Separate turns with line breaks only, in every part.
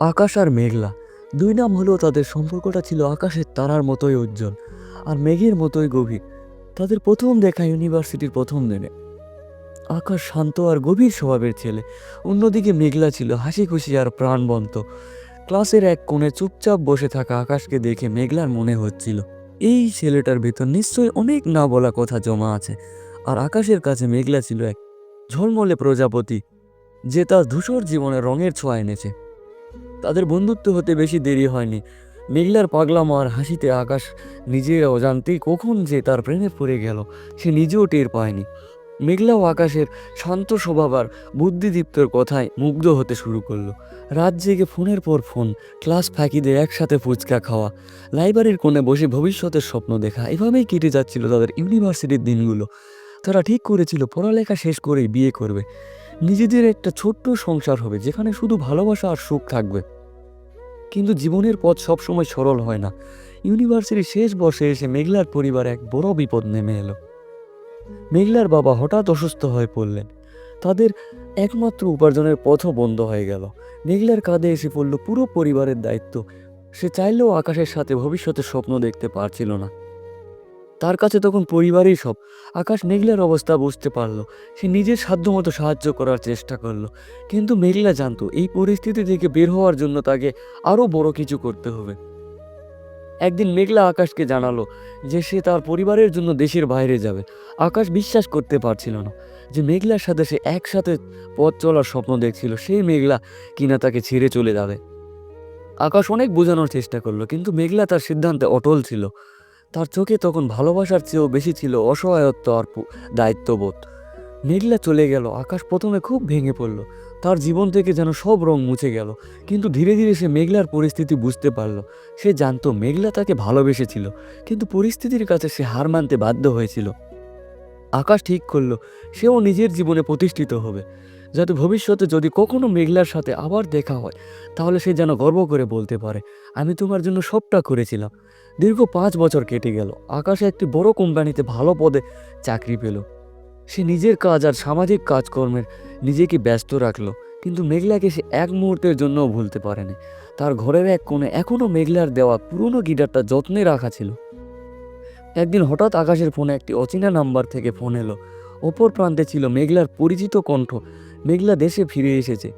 আকাশ আর মেঘলা। দুই নাম হলেও তাদের সম্পর্কটা ছিল আকাশের তারার মতোই উজ্জ্বল আর মেঘের মতোই গভীর। তাদের প্রথম দেখা ইউনিভার্সিটির প্রথম দিনে। আকাশ শান্ত আর গভীর স্বভাবের ছেলে। অন্যদিকে মেঘলা ছিল হাসি খুশি আর প্রাণবন্ত। ক্লাসের এক কোণে চুপচাপ বসে থাকা আকাশকে দেখে মেঘলার মনে হচ্ছিল, এই ছেলেটার ভেতর নিশ্চয়ই অনেক না বলা কথা জমা আছে। আর আকাশের কাছে মেঘলা ছিল এক ঝলমলে প্রজাপতি। যে তার ধূসর জীবনে রঙের ছোঁয়া এনেছে। তাদের বন্ধুত্ব হতে বেশি দেরি হয়নি। মেঘলার পাগলাম আর হাসিতে আকাশ নিজের অজান্তেই কখন যে তার প্রেমে পড়ে গেল, সে নিজেও টের পায়নি। মেঘলাও আকাশের শান্ত স্বভাব আর বুদ্ধিদীপ্তর কথায় মুগ্ধ হতে শুরু করল। রাত জেগে ফোনের পর ফোন, ক্লাস ফাঁকিদের একসাথে ফুচকা খাওয়া, লাইব্রেরির কোণে বসে ভবিষ্যতের স্বপ্ন দেখা, এভাবেই কেটে যাচ্ছিল তাদের ইউনিভার্সিটির দিনগুলো। তারা ঠিক করেছিল, পড়ালেখা শেষ করেই বিয়ে করবে। নিজেদের একটা ছোট্ট সংসার হবে যেখানে শুধু ভালোবাসা আর সুখ থাকবে। কিন্তু জীবনের পথ সবসময় সরল হয় না। ইউনিভার্সিটির শেষ বর্ষে এসে মেঘলার পরিবার এক বড় বিপদ নেমে এলো। মেঘলার বাবা হঠাৎ অসুস্থ হয়ে পড়লেন। তাদের একমাত্র উপার্জনের পথও বন্ধ হয়ে গেল। মেঘলার কাঁধে এসে পড়ল পুরো পরিবারের দায়িত্ব। সে চাইলেও আকাশের সাথে ভবিষ্যতের স্বপ্ন দেখতে পারছিল না। তার কাছে তখন পরিবারই সব। আকাশ মেঘলার অবস্থা বুঝতে পারল। সে নিজের সাধ্যমতো সাহায্য করার চেষ্টা করল। কিন্তু মেঘলা জানতো, এই পরিস্থিতি থেকে বের হওয়ার জন্য তাকে আরও বড় কিছু করতে হবে। একদিন মেঘলা আকাশকে জানালো যে সে তার পরিবারের জন্য দেশের বাইরে যাবে। আকাশ বিশ্বাস করতে পারছিল না যে মেঘলার সাথে সে একসাথে পথ চলার স্বপ্ন দেখছিল। সেই মেঘলা কিনা তাকে ছেড়ে চলে যাবে। আকাশ অনেক বোঝানোর চেষ্টা করল, কিন্তু মেঘলা তার সিদ্ধান্তে অটল ছিল। তার চোখে তখন ভালোবাসার চেয়েও বেশি ছিল অসহায়ত্ব আর দায়িত্ববোধ। মেঘলা চলে গেল, আকাশ প্রথমে খুব ভেঙে পড়ল, তার জীবন থেকে যেন সব রং মুছে গেল, কিন্তু ধীরে ধীরে সে মেঘলার পরিস্থিতি বুঝতে পারল। সে জানতো মেঘলা তাকে ভালোবেসেছিল, কিন্তু পরিস্থিতির কাছে সে হার মানতে বাধ্য হয়েছিল। আকাশ ঠিক করল, সেও নিজের জীবনে প্রতিষ্ঠিত হবে। যাতে ভবিষ্যতে যদি কখনো মেঘলার সাথে আবার দেখা হয়, তাহলে সে যেন গর্ব করে বলতে পারে, আমি তোমার জন্য সবটা করেছিলাম। দীর্ঘ পাঁচ বছর কেটে গেল। আকাশে একটি বড় কোম্পানিতে ভালো পদে চাকরি পেল। সে নিজের কাজ আর সামাজিক কাজকর্মের নিজেকে ব্যস্ত রাখল, কিন্তু মেঘলাকে সে এক মুহূর্তের জন্যও ভুলতে পারেনি। তার ঘরের এক কোণে এখনও মেঘলার দেওয়া পুরনো গিটারটা যত্নে রাখা ছিল। একদিন হঠাৎ আকাশের ফোনে একটি অচেনা নাম্বার থেকে ফোন এলো। অপর প্রান্তে ছিল মেঘলার পরিচিত কণ্ঠ। মেঘলা দেশে ফিরে এসেছে।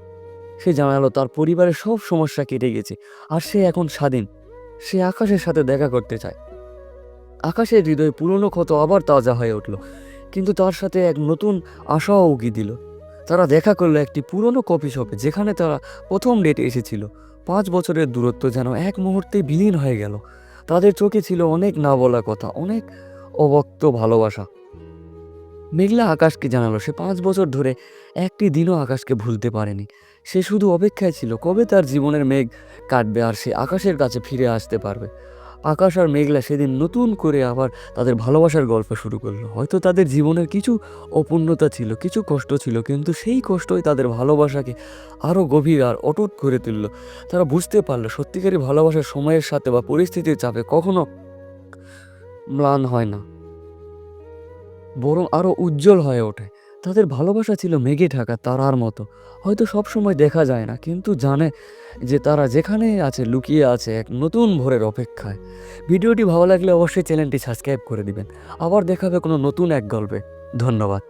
সে জানালো তার পরিবারের সব সমস্যা কেটে গেছে, আর সে এখন স্বাধীন। সে আকাশের সাথে দেখা করতে চায়। আকাশের হৃদয় পুরনো ক্ষত আবার তাজা হয়ে উঠল, কিন্তু তার সাথে এক নতুন আশাও উগি দিল। তারা দেখা করল একটি পুরনো কফি শপে, যেখানে তারা প্রথম ডেটে এসেছিল। পাঁচ বছরের দূরত্ব যেন এক মুহূর্তে বিলীন হয়ে গেল। তাদের চোখে ছিল অনেক না বলা কথা, অনেক অবক্ত ভালোবাসা। মেঘলা আকাশকে জানালো, সে পাঁচ বছর ধরে একটি দিনও আকাশকে ভুলতে পারেনি। সে শুধু অপেক্ষায় ছিল, কবে তার জীবনের মেঘ কাটবে আর সে আকাশের কাছে ফিরে আসতে পারবে? আকাশ আর মেঘলা সেদিন নতুন করে আবার তাদের ভালোবাসার গল্প শুরু করল। হয়তো তাদের জীবনের কিছু অপূর্ণতা ছিল, কিছু কষ্ট ছিল, কিন্তু সেই কষ্টই তাদের ভালোবাসাকে আরও গভীর আর অটুট করে তুলল। তারা বুঝতে পারল সত্যিকারই ভালোবাসার সময়ের সাথে বা পরিস্থিতির চাপে কখনো ম্লান হয় না। বরং আরও উজ্জ্বল হয়ে ওঠে। তাদের ভালোবাসা ছিল মেঘে ঢাকা তারার মতো। হয়তো সব সময় দেখা যায় না, কিন্তু জানে যে তারা যেখানে আছে, লুকিয়ে আছে এক নতুন ভোরের অপেক্ষায়। ভিডিওটি ভালো লাগলে অবশ্যই চ্যানেলটি সাবস্ক্রাইব করে দিবেন। আবার দেখাবে কোনো নতুন এক গল্পে। ধন্যবাদ।